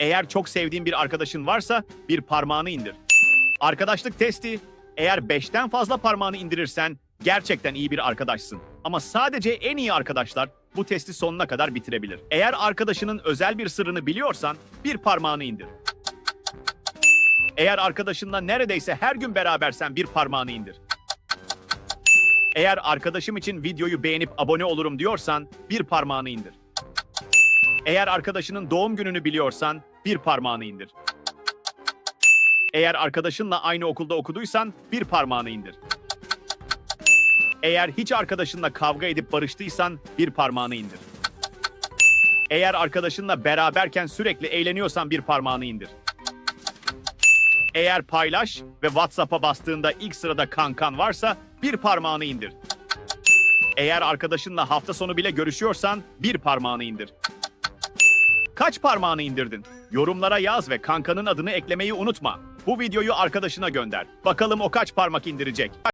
Eğer çok sevdiğin bir arkadaşın varsa bir parmağını indir. Arkadaşlık testi. Eğer 5'ten fazla parmağını indirirsen gerçekten iyi bir arkadaşsın. Ama sadece en iyi arkadaşlar bu testi sonuna kadar bitirebilir. Eğer arkadaşının özel bir sırrını biliyorsan bir parmağını indir. Eğer arkadaşınla neredeyse her gün berabersen bir parmağını indir. Eğer arkadaşım için videoyu beğenip abone olurum diyorsan bir parmağını indir. Eğer arkadaşının doğum gününü biliyorsan bir parmağını indir. Eğer arkadaşınla aynı okulda okuduysan bir parmağını indir. Eğer hiç arkadaşınla kavga edip barıştıysan bir parmağını indir. Eğer arkadaşınla beraberken sürekli eğleniyorsan bir parmağını indir. Eğer paylaş ve WhatsApp'a bastığında ilk sırada kankan varsa bir parmağını indir. Eğer arkadaşınla hafta sonu bile görüşüyorsan bir parmağını indir. Kaç parmağını indirdin? Yorumlara yaz ve kankanın adını eklemeyi unutma. Bu videoyu arkadaşına gönder. Bakalım o kaç parmak indirecek.